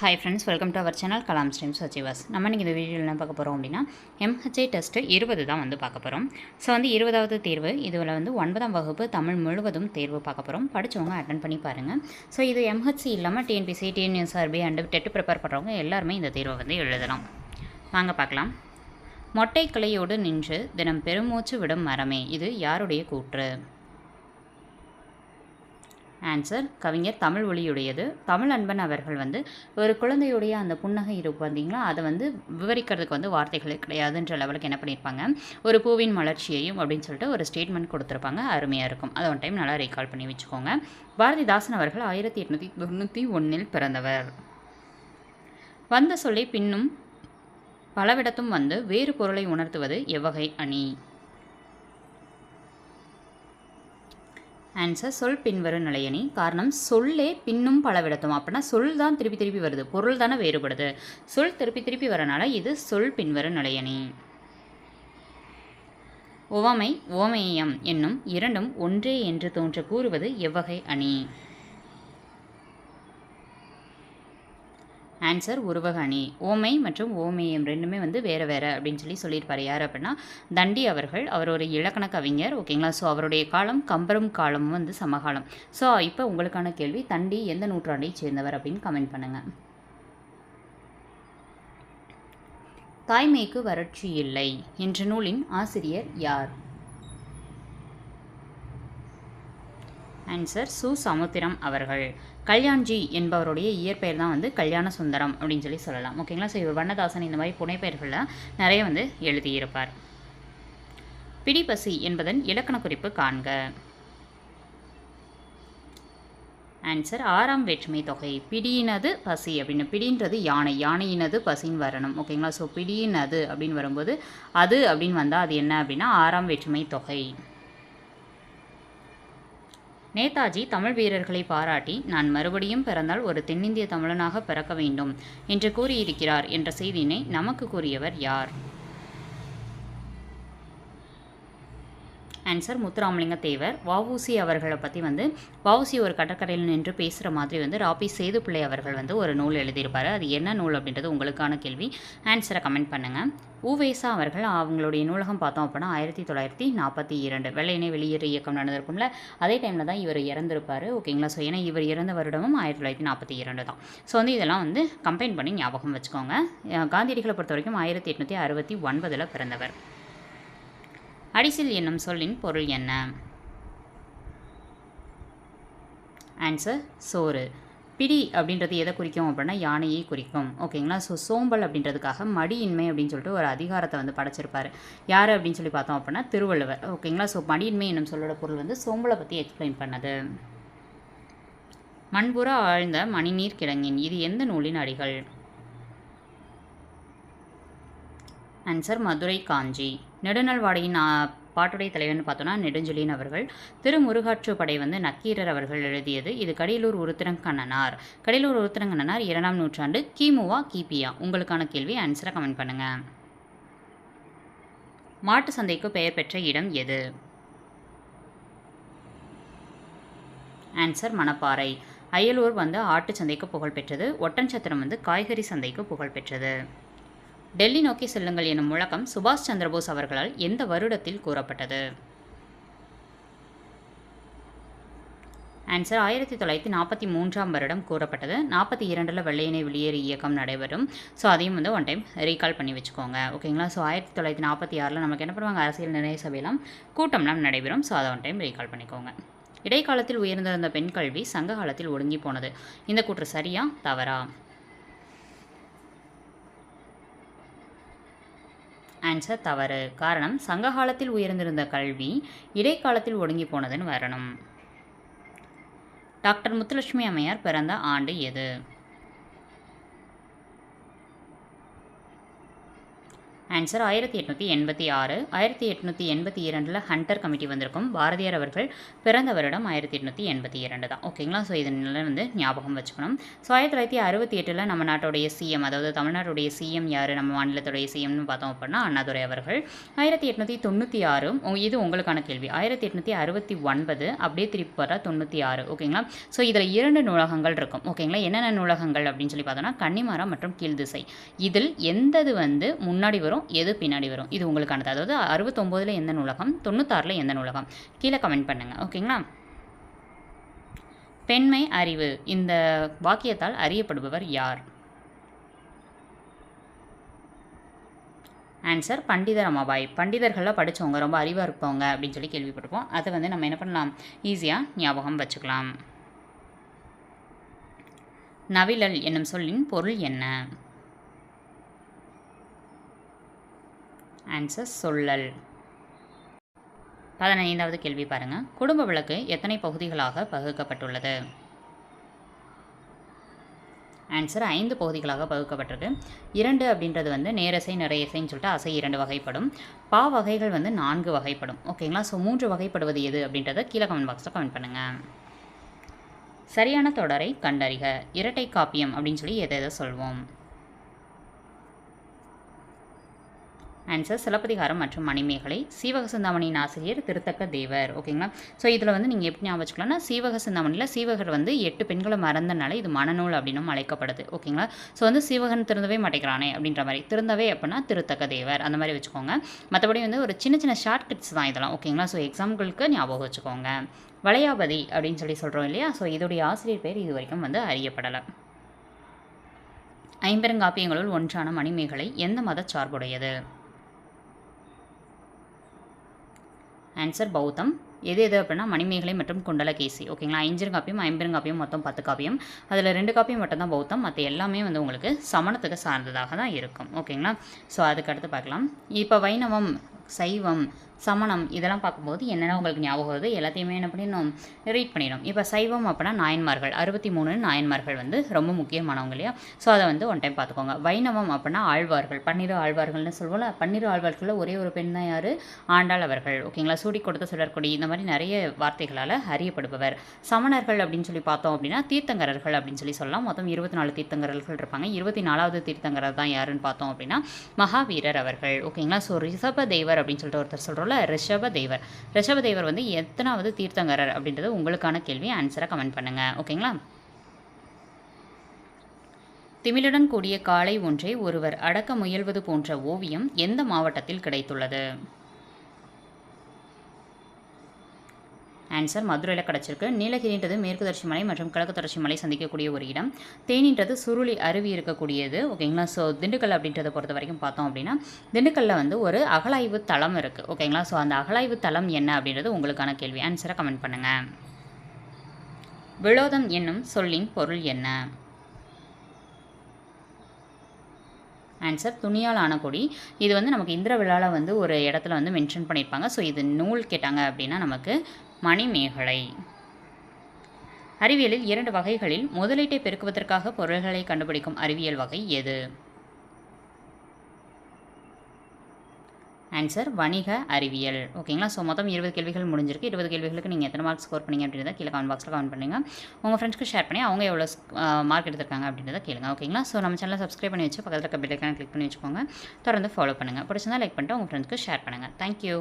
Hi friends welcome to our channel Kalam stream சச்சிவாஸ் நம்ம நீங்கள் இந்த வீடியோவில் என்ன பார்க்க போகிறோம் அப்படின்னா எம்ஹெச்ஐ டெஸ்ட்டு இருபது தான் வந்து பார்க்க போகிறோம் ஸோ வந்து இருபதாவது தேர்வு இதில் வந்து ஒன்பதாம் வகுப்பு தமிழ் முழுவதும் தேர்வு பார்க்க போகிறோம் படித்தவங்க அட்டன் பண்ணி பாருங்கள் ஸோ இது எம்ஹெச்சி இல்லாமல் TNPSC TNUSRB and TET prepare பண்ணுறவங்க எல்லாருமே இந்த தேர்வை வந்து எழுதலாம். வாங்க பார்க்கலாம். மொட்டை கிளையோடு நின்று தினம் பெருமூச்சு விடும் மரமே இது யாருடைய கூற்று? ஆன்சர் கவிஞர் தமிழ் ஒளியுடையது தமிழ் அன்பன் அவர்கள் வந்து ஒரு குழந்தையுடைய அந்த புன்னகை இருக்கும் பார்த்தீங்களா அதை வந்து விவரிக்கிறதுக்கு வந்து வார்த்தைகளே கிடையாதுன்ற லெவலுக்கு என்ன பண்ணியிருப்பாங்க ஒரு பூவின் மலர்ச்சியையும் அப்படின்னு சொல்லிட்டு ஒரு ஸ்டேட்மெண்ட் கொடுத்துருப்பாங்க. அருமையாக இருக்கும். அதை ஒன் டைம் நல்லா ரீகால் பண்ணி வச்சுக்கோங்க. பாரதிதாசன் அவர்கள் ஆயிரத்தி எட்நூற்றி தொண்ணூற்றி ஒன்றில் பிறந்தவர். வந்த சொல்லை பின்னும் பலவிடத்தும் வந்து வேறு பொருளை உணர்த்துவது எவ்வகை அணி. ஆன்சர் சொல் பின்வரும் நிலையணி. காரணம் சொல்லே பின்னும் பலவிடத்தும். அப்படின்னா சொல் தான் திருப்பி திருப்பி வருது. பொருள் தானே வேறுபடுது. சொல் திருப்பி திருப்பி வரனால இது சொல் பின்வரும் நிலையணி. உவமை ஓமேயம் என்னும் இரண்டும் ஒன்றே என்று தோன்ற கூறுவது எவ்வகை அணி. ஆன்சர் உருவக அணி ஓமை மற்றும் ஓமேயம் ரெண்டுமே வந்து வேறு வேறு அப்படின்னு சொல்லி சொல்லியிருப்பார் யார் அப்படின்னா தண்டி அவர்கள். அவர் ஒரு இலக்கண கவிஞர் ஓகேங்களா ஸோ அவருடைய காலம் கம்பரும் காலமும் வந்து சமகாலம். ஸோ இப்போ உங்களுக்கான கேள்வி தண்டி எந்த நூற்றாண்டை சேர்ந்தவர் அப்படின்னு கமெண்ட் பண்ணுங்கள் தாய்மைக்கு வறட்சி இல்லை என்ற நூலின் ஆசிரியர் யார்? ஆன்சர் சு சமுத்திரம் அவர்கள். கல்யாண்ஜி என்பவருடைய இயற்பெயர் தான் வந்து கல்யாண சுந்தரம் அப்படின்னு சொல்லி சொல்லலாம். ஓகேங்களா? ஸோ இவர் வண்ணதாசன் இந்த மாதிரி புனைப்பெயர்களில் நிறைய வந்து எழுதியிருப்பார். பிடிபசி என்பதன் இலக்கண குறிப்பு காண்க. ஆன்சர் ஆறாம் வேற்றுமை தொகை. பிடியினது பசி அப்படின்னு. பிடின்றது யானை. யானையினது பசின்னு வரணும். ஓகேங்களா? ஸோ பிடியினது அப்படின்னு வரும்போது அது அப்படின்னு வந்தால் அது என்ன அப்படின்னா ஆறாம் வேற்றுமை தொகை. நேதாஜி தமிழ் வீரர்களை பாராட்டி நான் மறுபடியும் பிறந்தால் ஒரு தென்னிந்திய தமிழனாக பிறக்க வேண்டும் என்று கூறியிருக்கிறார் என்ற செய்தியினை நமக்கு கூறியவர் யார்? ஆன்சர் முத்துராமலிங்க தேவர். வவுசி அவர்களை பற்றி வந்து வவுசி ஒரு கடற்கரையில் நின்று பேசுகிற மாதிரி வந்து ராபி சேதுப்பிள்ளை அவர்கள் வந்து ஒரு நூல் எழுதியிருப்பார். அது என்ன நூல் அப்படின்றது உங்களுக்கான கேள்வி. ஆன்சரை கமெண்ட் பண்ணுங்கள் ஊவேசா அவர்கள் அவங்களுடைய நூலகம் பார்த்தோம் அப்படின்னா ஆயிரத்தி தொள்ளாயிரத்தி நாற்பத்தி இரண்டு. வெள்ளையனே வெளியேறு இயக்கம் நடந்திருக்கும்ல. அதே டைமில் தான் இவர் இறந்திருப்பார். ஓகேங்களா ஸோ ஏன்னா இவர் இறந்த வருடமும் ஆயிரத்தி தொள்ளாயிரத்தி நாற்பத்தி இரண்டு தான். ஸோ வந்து இதெல்லாம் வந்து கம்பைன் பண்ணி ஞாபகம் வச்சுக்கோங்க. காந்தியடிகளை பொறுத்த வரைக்கும் ஆயிரத்தி எட்நூற்றி அறுபத்தி ஒன்பதில் பிறந்தவர். அடிசில் என்னும் சொல்லின் பொருள் என்ன? ஆன்சர் சோறு. பிடி அப்படின்றது எதை குறிக்கும் அப்படின்னா யானையை குறிக்கும். ஓகேங்களா? ஸோ சோம்பல் அப்படின்றதுக்காக மடியின்மை அப்படின்னு சொல்லிட்டு ஒரு அதிகாரத்தை வந்து படைச்சிருப்பார். யார் அப்படின்னு சொல்லி பார்த்தோம் அப்படின்னா திருவள்ளுவர். ஓகேங்களா? ஸோ மடியின்மை என்னும் சொல்லோட பொருள் வந்து சோம்பலை பற்றி எக்ஸ்பிளைன் பண்ணது. மண்புற ஆழ்ந்த மணிநீர் கிழங்கின் இது எந்த நூலின் அடிகள்? ஆன்சர் மதுரை காஞ்சி. நெடுநல்வாடையின் பாட்டுடைய தலைவர்னு பார்த்தோன்னா நெடுஞ்செழியன் அவர்கள். திருமுருகாற்றுப்படை வந்து நக்கீரர் அவர்கள் எழுதியது. இது கடியலூர் உருத்திரங்கண்ணனார். கடியலூர் உருத்திரங்கண்ணனார் இரண்டாம் நூற்றாண்டு. கிமுவா கிபியா உங்களுக்கான கேள்வி ஆன்சரை கமெண்ட் பண்ணுங்கள் மாட்டு சந்தைக்கு பெயர் பெற்ற இடம் எது? ஆன்சர் மணப்பாறை. அயலூர் வந்து ஆட்டு சந்தைக்கு புகழ்பெற்றது ஒட்டன்சத்திரம் வந்து காய்கறி சந்தைக்கு புகழ்பெற்றது டெல்லி நோக்கி செல்லுங்கள் எனும் முழக்கம் சுபாஷ் சந்திரபோஸ் அவர்களால் எந்த வருடத்தில் கூறப்பட்டது? ஆன்சர் ஆயிரத்தி தொள்ளாயிரத்தி நாற்பத்தி மூன்றாம் வருடம் கூறப்பட்டது. நாற்பத்தி இரண்டில் வெள்ளையனை வெளியேறு இயக்கம் நடைபெறும். ஸோ அதையும் வந்து ஒன் டைம் ரீகால் பண்ணி வச்சுக்கோங்க. ஓகேங்களா ஸோ ஆயிரத்தி தொள்ளாயிரத்தி நாற்பத்தி ஆறில் நமக்கு என்ன பண்ணுவாங்க? அரசியல் நிர்ணய சபையெல்லாம் கூட்டம்லாம் நடைபெறும். ஸோ அதை ஒன் டைம் ரீகால் பண்ணிக்கோங்க. இடைக்காலத்தில் உயர்ந்திருந்த பெண் கல்வி சங்க காலத்தில் ஒடுங்கி போனது. இந்த கூற்று சரியா? தவறா? ஆன்சர் தவறு. காரணம் சங்ககாலத்தில் உயர்ந்திருந்த கல்வி இடைக்காலத்தில் ஒடுங்கி போனதுன்னு வரணும். டாக்டர் முத்துலட்சுமி அம்மையார் பிறந்த ஆண்டு எது? ஆன்சர் ஆயிரத்தி எட்நூற்றி எண்பத்தி ஆறு. ஆயிரத்தி எட்நூற்றி எண்பத்தி இரண்டில் ஹண்டர் கமிட்டி வந்திருக்கும். பாரதியார் அவர்கள் பிறந்த வருடம் ஆயிரத்தி எட்நூற்றி எண்பத்தி இரண்டு தான். ஓகேங்களா ஸோ இதனால வந்து ஞாபகம் வச்சுக்கணும். ஸோ ஆயிரத்தி தொள்ளாயிரத்தி அறுபத்தி எட்டில் நம்ம நாட்டுடைய சிஎம் அதாவது தமிழ்நாட்டுடைய சிஎம் யார்? நம்ம மாநிலத்துடைய சிஎம்னு பார்த்தோம் அப்படின்னா அண்ணாதுரை அவர்கள். ஆயிரத்தி எட்நூற்றி தொண்ணூற்றி ஆறு இது உங்களுக்கான கேள்வி. ஆயிரத்தி எட்நூற்றி அறுபத்தி ஒன்பது அப்படியே திருப்பி பார்த்தா தொண்ணூற்றி ஆறு. ஓகேங்களா ஸோ இதில் இரண்டு நூலகங்கள் இருக்கும். ஓகேங்களா என்னென்ன நூலகங்கள் அப்படின்னு சொல்லி பார்த்தோன்னா கன்னிமாரா மற்றும் கீழ்திசை இதில் எந்தது வந்து முன்னாடி வரும்? எது பின்னாடி வரும்? இது உங்களுக்கானது. அதாவது அறுபத்தொம்போதில் எந்த நூலகம் தொண்ணூத்தாறில் எந்த நூலகம்? கீழே கமெண்ட் பண்ணுங்கள் ஓகேங்களா? பெண்மை அறிவு. இந்த வாக்கியத்தால் அறியப்படுபவர் யார்? ஆன்சர் பண்டித ரமாபாய் பண்டிதர்களில் படித்தவங்க ரொம்ப அறிவாக இருப்பவங்க அப்படின்னு சொல்லி கேள்விப்பட்டிருப்போம். அதை வந்து நம்ம என்ன பண்ணலாம்? ஈஸியாக ஞாபகம் வச்சுக்கலாம். நவிழல் என்னும் சொல்லின் பொருள் என்ன? ஆன்சர் சொல்லல். பதினைந்தாவது கேள்வி பாருங்கள் குடும்ப விளக்கு எத்தனை பகுதிகளாக பகுக்கப்பட்டுள்ளது? ஆன்சர் ஐந்து பகுதிகளாக பகுக்கப்பட்டிருக்கு. இரண்டு அப்படின்றது வந்து நேரசை நிறையசைன்னு சொல்லிட்டு அசை இரண்டு வகைப்படும். பா வகைகள் வந்து நான்கு வகைப்படும். ஓகேங்களா ஸோ மூன்று வகைப்படுவது எது அப்படின்றத கீழே கமெண்ட் பாக்ஸில் கமெண்ட் பண்ணுங்கள் சரியான தொடரை கண்டறிக. இரட்டை காப்பியம் அப்படின்னு சொல்லி எதை எதை சொல்வோம்? ஆன்சர் சிலப்பதிகாரம் மற்றும் மணிமேகலை சீவக சிந்தாமணியின் ஆசிரியர் திருத்தக்க தேவர். ஓகேங்களா ஸோ இதில் வந்து நீங்கள் எப்படி ஞாபகம் வச்சுக்கலாம்னா சீவக சிந்தாமணியில் சீவகர் வந்து எட்டு பெண்களை மறந்தனால இது மனநூல் அப்படின்னும் அழைக்கப்படுது. ஓகேங்களா ஸோ வந்து சீவகன் திருந்தவே மாட்டேங்கிறானே அப்படின்ற மாதிரி. திருந்தவே அப்படின்னா திருத்தக்க தேவர். அந்த மாதிரி வச்சுக்கோங்க. மற்றபடி வந்து ஒரு சின்ன சின்ன ஷார்ட் கிட்ஸ் தான் இதெல்லாம். ஓகேங்களா ஸோ எக்ஸாம்பிளுக்கு ஞாபகம் வச்சுக்கோங்க. வளையாபதி அப்படின்னு சொல்லி சொல்கிறோம் இல்லையா? ஸோ இதோடைய ஆசிரியர் பேர் இது வரைக்கும் வந்து அறியப்படலை. ஐம்பெருங்காப்பியங்களுள் ஒன்றான மணிமேகலை எந்த மத சார்புடையது? ஆன்சர் பௌத்தம். எது எது அப்படின்னா மணிமேகலை மற்றும் குண்டலகேசி. ஓகேங்களா ஐஞ்சிருங்காப்பியம் ஐம்பெருங்காப்பியம் மொத்தம் பத்து காப்பியும். அதில் ரெண்டு காப்பியும் மட்டும் தான் பௌத்தம். மற்ற எல்லாமே வந்து உங்களுக்கு சமணத்துக்கு சார்ந்ததாக தான் இருக்கும். ஓகேங்களா ஸோ அதுக்கு அடுத்து பார்க்கலாம். இப்போ வைணவம் சைவம் சமணம் இதெல்லாம் பார்க்கும்போது என்னென்ன உங்களுக்கு ஞாபகம் வருது? எல்லாத்தையுமே என்ன பண்ணிடணும்? ரீட் பண்ணிடணும். இப்போ சைவம் அப்படின்னா நாயன்மார்கள். அறுபத்தி மூணு நாயன்மார்கள் வந்து ரொம்ப முக்கியமானவங்க இல்லையா? ஸோ அதை வந்து ஒன் டைம் பார்த்துக்கோங்க. வைணவம் அப்படின்னா ஆழ்வார்கள். பன்னிரு ஆழ்வார்கள்னு சொல்லுவோம்ல பன்னிரு ஆழ்வார்களில் ஒரே ஒரு பெண் தான் யார்? ஆண்டாள் அவர்கள். ஓகேங்களா சூடி கொடுத்த சுடற்கொடி இந்த மாதிரி நிறைய வார்த்தைகளால் அறியப்படுபவர். சமணர்கள் அப்படின்னு சொல்லி பார்த்தோம் அப்படின்னா தீர்த்தங்கரர்கள் அப்படின்னு சொல்லி சொல்லலாம். மொத்தம் இருபத்தி நாலு தீர்த்தங்கரர்கள் இருப்பாங்க. இருபத்தி நாலாவது தீர்த்தங்கரர் தான் யாருன்னு பார்த்தோம் அப்படின்னா மகாவீரர் அவர்கள். ஓகேங்களா ஸோ ரிஷப தேவர் அப்படின்னு சொல்லிட்டு ஒருத்தர் சொல்கிறோம் ரிஷப தேவர் ரிஷப தேவர் வந்து எத்தனாவது தீர்த்தங்கரர் அப்படின்றது உங்களுக்கான கேள்வி ஆன்சரை கமெண்ட் பண்ணுங்கள் ஓகேங்களா திமிழுடன் கூடிய காளை ஒன்றை ஒருவர் அடக்க முயல்வது போன்ற ஓவியம் எந்த மாவட்டத்தில் கிடைத்துள்ளது? ஆன்சர் மதுரையில் கிடச்சிருக்கு. நீலகிரின்றது மேற்கு தொடர்ச்சி மலை மற்றும் கிழக்கு தொடர்ச்சி மலை சந்திக்கக்கூடிய ஒரு இடம். தேனின்றது சுருளி அருவி இருக்கக்கூடியது. ஓகேங்களா? ஸோ திண்டுக்கல் அப்படின்றத பொறுத்த வரைக்கும் பார்த்தோம் அப்படின்னா திண்டுக்கல்லில் வந்து ஒரு அகலாய்வு தளம் இருக்குது ஓகேங்களா? ஸோ அந்த அகலாய்வு தளம் என்ன அப்படின்றது உங்களுக்கான கேள்வி. ஆன்சரை கமெண்ட் பண்ணுங்கள் விளோதம் என்னும் சொல்லின் பொருள் என்ன? ஆன்சர் துணியால் ஆன கொடி. இது வந்து நமக்கு இந்திர விழாவில் வந்து ஒரு இடத்துல வந்து மென்ஷன் பண்ணியிருப்பாங்க ஸோ இது நூல் கேட்டாங்க அப்படின்னா நமக்கு மணிமேகலை. அறிவியலில் இரண்டு வகைகளில் முதலீட்டை பெருக்குவதற்காக பொருள்களை கண்டுபிடிக்கும் அறிவியல் வகை எது? ஆன்சர் வணிக அறிவியல். ஓகேங்களா ஸோ மொத்தம் இருபது கேள்விகள் முடிஞ்சிருக்கு. இருபது கேள்விகளுக்கு நீங்கள் எத்தனை மார்க் ஸ்கோர் பண்ணீங்க அப்படின்றத கீழே கமெண்ட் பாக்ஸில் கமெண்ட் பண்ணுங்கள் உங்கள் ஃப்ரெண்ட்ஸ்க்கு ஷேர் பண்ணி அவங்க எவ்வளோ மார்க் எடுத்திருக்காங்க அப்படின்றத கேளுங்க. ஓகேங்களா ஸோ நம்ம சேனலை சப்ஸ்கிரைப் பண்ணி வச்சு பக்கத்தில் இருக்க பெல்லைக்கான கிளிக் பண்ணி வச்சுக்கோங்க. தொடர்ந்து ஃபாலோ பண்ணுங்கள் பிடிச்சிருந்தா லைக் பண்ணிட்டு உங்கள் ஃப்ரெண்ட்ஸ்க்கு ஷேர் பண்ணுங்கள் தேங்க்யூ